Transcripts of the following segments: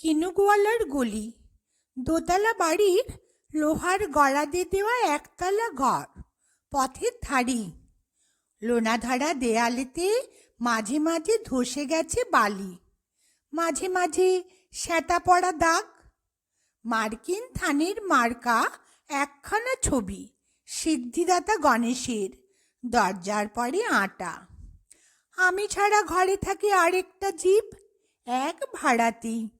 কিনুগোয়ালার গলি। দোতলা বাড়ির লোহার গড়াদে দেওয়া একতলা ঘর, পথের ধারি লোনাধারা দেয়ালেতে মাঝে মাঝে ধসে গেছে বালি। মাঝে মাঝে শ্যাতা পড়া দাগ। মার্কিন থানের মার্কা একখানা ছবি, সিদ্ধিদাতা গণেশের, দরজার পরে আটা। আমি ছাড়া ঘরে থাকে আরেকটা জীব, এক ভাড়াতি।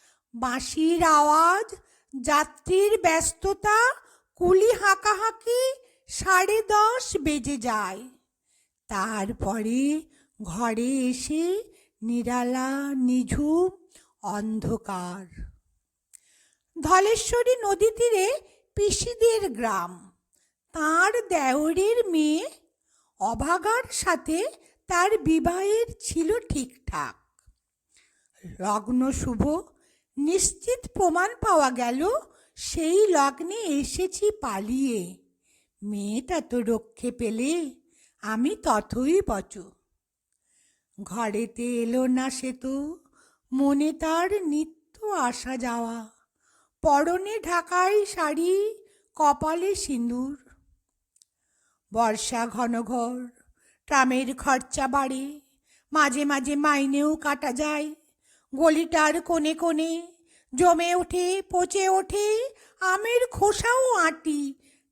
বাঁশির আওয়াজ, যাত্রীর ব্যস্ততা, কুলি হাঁকাহাঁকি সাড়ে দশ বেজে যায়। তারপরে ঘরে এসে নিরালা, নিঝুম, অন্ধকার। ধলেশ্বরী নদী তীরে পিসিদের গ্রাম। তার দেওরের মেয়ে অভাগার সাথে তার বিবাহের ছিল ঠিকঠাক। লগ্ন শুভ নিশ্চিত প্রমাণ পাওয়া গেল, সেই লগ্নে এসেছি পালিয়ে। মেয়েটা তো রক্ষে পেলে, আমি ততই বচ। ঘরেতে এলো না সে তো, মনে তার নিত্য আসা যাওয়া। পরনে ঢাকাই শাড়ি, কপালে সিঁদুর। বর্ষা ঘন ঘর, ট্রামের খরচা বাড়ে, মাঝে মাঝে মাইনেও কাটা যায়। গলিটার কোণে কোণে জমে ওঠে, পচে ওঠে আমের খোসাও আঁটি,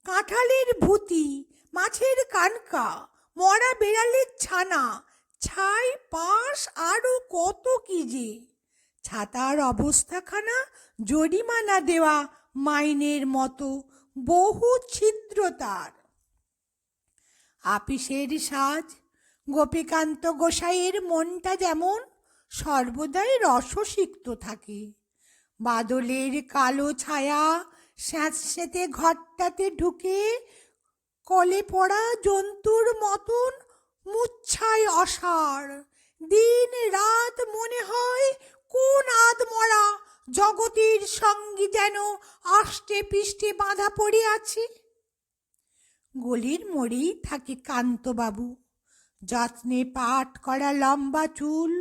কাঁঠালের ভুতি, মাছের কানকা, মরা বেড়ালের ছানা, ছাই, পাশ আরও কত কি যে। ছাতার অবস্থাখানা জরিমানা দেওয়া মাইনের মতো, বহু ছিদ্র তার। আপিসের সাজ, গোপীকান্ত গোসাইয়ের মনটা যেমন সর্বদাই রসসিক্ত থাকে। বাদলের কালো ছায়া স্যাঁতস্যাঁতে ঘরটাতে ঢুকে কলে পড়া জন্তুর মতন মুচ্ছায় অসার। দিন রাত মনে হয় কোন আদমরা জগতের সঙ্গে যেন আষ্টে পিষ্টে বাঁধা পড়ে আছে। গলির মোড়েই থাকে কান্তবাবু। যত্নে পাট করা লম্বা চুল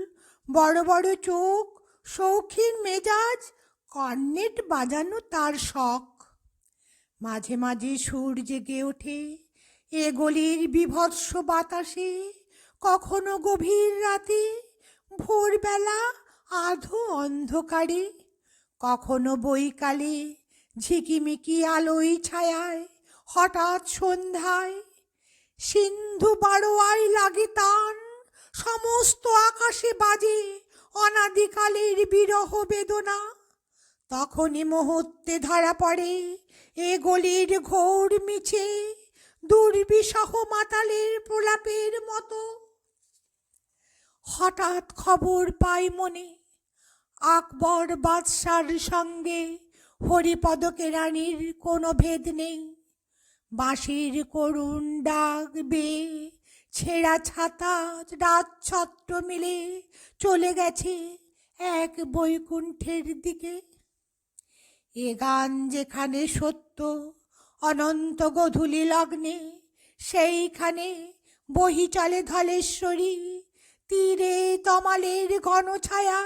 বড় বড় চোখ, শৌখিন মেজাজ কর্নেট বাজানো তার শখ। মাঝে মাঝে সুর জেগে ওঠে, এ গলির বিভৎস বাতাসে, কখনো গভীর রাতে, ভোরবেলা আধো অন্ধকারে, কখনো বৈকালে, ঝিকিমিকি আলোয় ছায়ায়, হঠাৎ সন্ধ্যায়, সিন্ধু বারোয়ায় লাগে তান সমস্ত আকাশে বাজে অনাদিকালের বিরহ বেদনা। তখনই মুহূর্তে ধরা পড়ে এ গলির ঘোর মিছে দুর্বিসহ মাতালের প্রলাপের মতো। হঠাৎ খবর পাই মনে আকবর বাদশার সঙ্গে হরিপদ কেরানির কোনো ভেদ নেই। বাঁশির করুণ ডাক বে ছেঁড়া ছাতা রাত ছত্র মিলে চলে গেছে এক বৈকুণ্ঠের দিকে। এ গান যেখানে সত্য, অনন্ত গধূলি লগ্নে, সেইখানে বহি চলে ধলেশ্বরী। তীরে তমালের ঘন ছায়া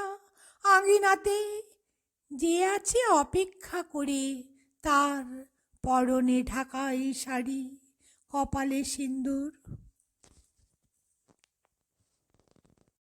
আঙিনাতে, যে আছে অপেক্ষা করে তার পরনে ঢাকাই শাড়ি, কপালে সিন্দুর।